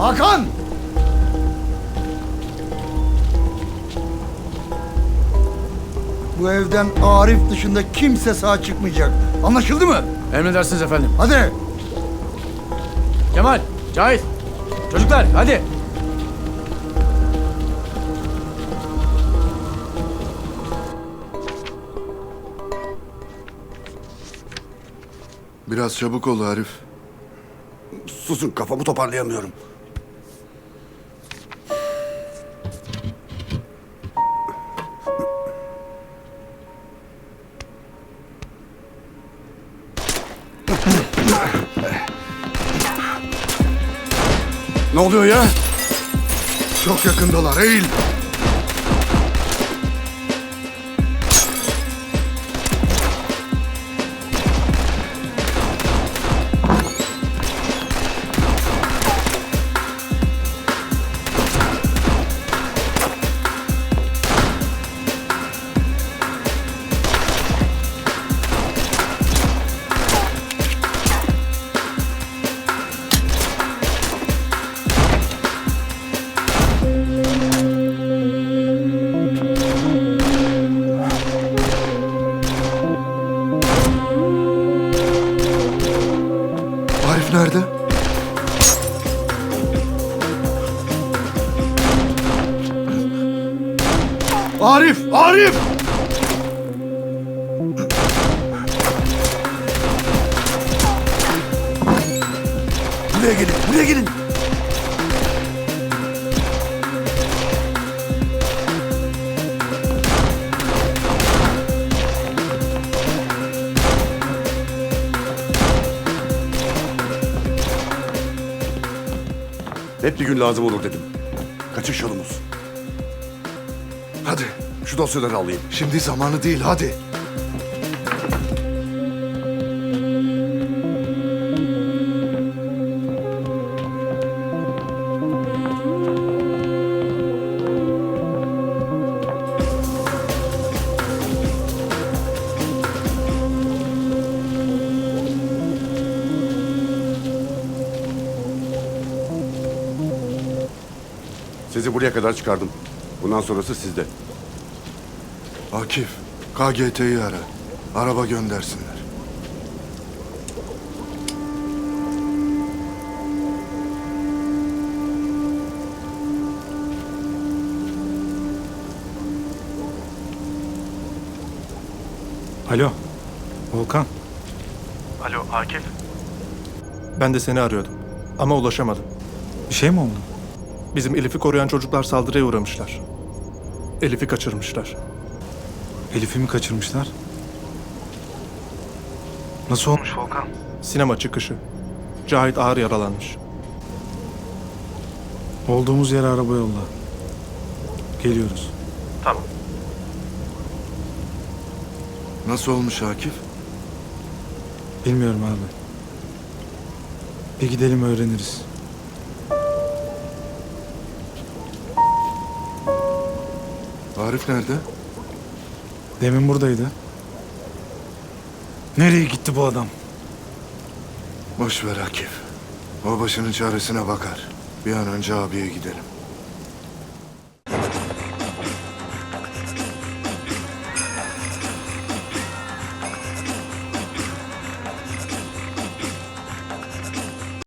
Hakan! Bu evden Arif dışında kimse sağ çıkmayacak. Anlaşıldı mı? Emredersiniz efendim. Hadi. Kemal, Cahit. Çocuklar hadi. Biraz çabuk ol Arif. Susun kafamı toparlayamıyorum. Ne oluyor ya? Çok yakındalar. Eğil. Nerede? Arif! Arif! Buraya gelin, buraya gelin. Hep bir gün lazım olur dedim. Kaçış yolumuz. Hadi şu dosyaları alayım. Şimdi zamanı değil hadi. Sizi buraya kadar çıkardım. Bundan sonrası sizde. Akif, KGT'yi ara. Araba göndersinler. Alo, Volkan. Alo Akif. Ben de seni arıyordum. Ama ulaşamadım. Bir şey mi oldu? Bizim Elif'i koruyan çocuklar saldırıya uğramışlar. Elif'i kaçırmışlar. Elif'i mi kaçırmışlar? Nasıl olmuş Volkan? Sinema çıkışı. Cahit ağır yaralanmış. Olduğumuz yere araba yolla. Geliyoruz. Tamam. Nasıl olmuş Akif? Bilmiyorum abi. Bir gidelim öğreniriz. Arif nerede? Demin buradaydı. Nereye gitti bu adam? Boş ver Akif. O başının çaresine bakar. Bir an önce abiye gidelim.